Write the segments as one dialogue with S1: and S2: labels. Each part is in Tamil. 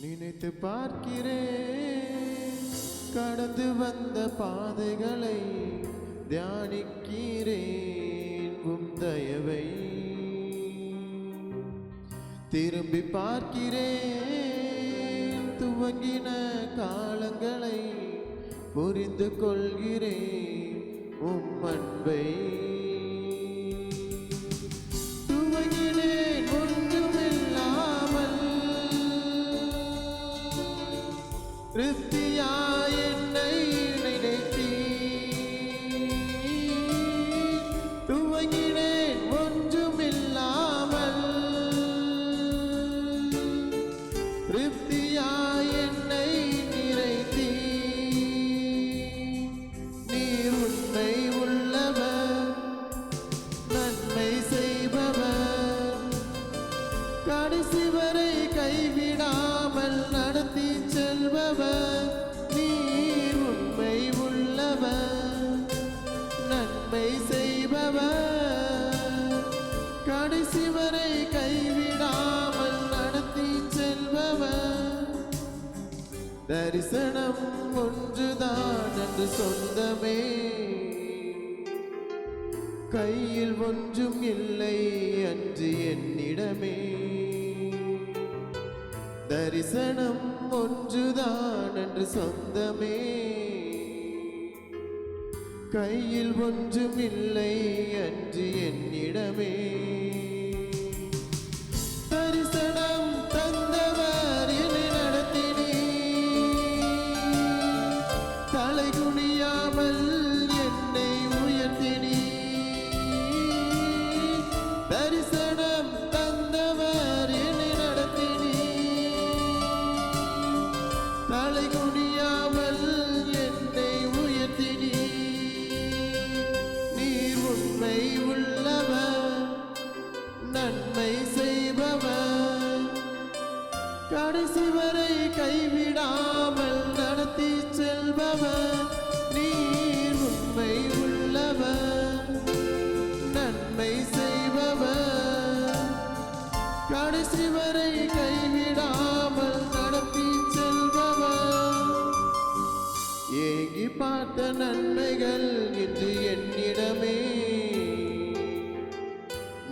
S1: நினைத்து பார்க்கிறேன். கடந்து வந்த பாதைகளை தியானிக்கிறேன். உம் தயவை திரும்பி பார்க்கிறேன். துவங்கின காலங்களை புரிந்து கொள்கிறேன். உம் அன்பை திருப்தியாய் என்னை நிறைத்தீ. நீர் உண்மை உள்ளவர் நன்மை செய்பவர். கடைசி வரை கைவிடாமல் நடத்தி செல்பவர். தரிசனம் ஒன்றுதான் என்று சொந்தமே. கையில் ஒன்றும் இல்லை அன்று என்னிடமே. தரிசனம் ஒன்றுதான் என்று சொந்தமே. கையில் ஒன்றும் இல்லை அன்று என்னிடமே. அறியாமல் என்னை உயர்த்தினி தரிசனம் தந்தவர் என்னை நடத்தினி தலை குடியாமல் என்னை உயர்த்தினி நீர் உண்மை உள்ளவர் நன்மை செய்பவர். கடைசி வரை கைவிடாமல் நடத்தி செல்பவர். கடைசி வரை கைவிடாமல் நடத்தி செல்பவர். ஏங்கி பார்த்த நன்மைகள் இன்று என்னிடமே.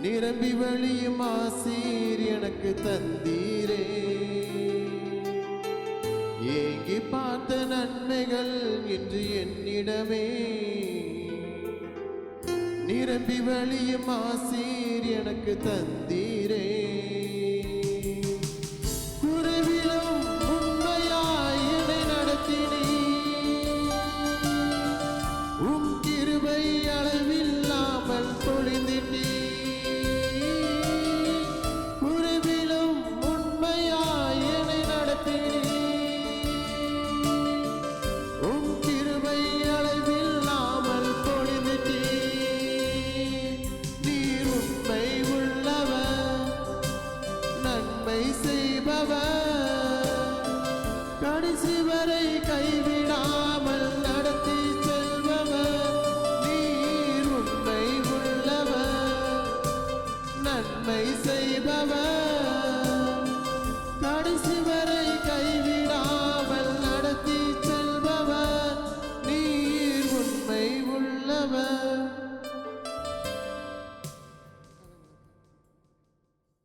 S1: நிரம்பி வழியும் ஆசீர் எனக்கு தந்தீரே. ஏங்கி பார்த்த நன்மைகள் இன்று என்னிடமே. நிரம்பி வழியும் ஆசீர் எனக்கு தந்தீரே. கடைசி வரை கைவிடாமல்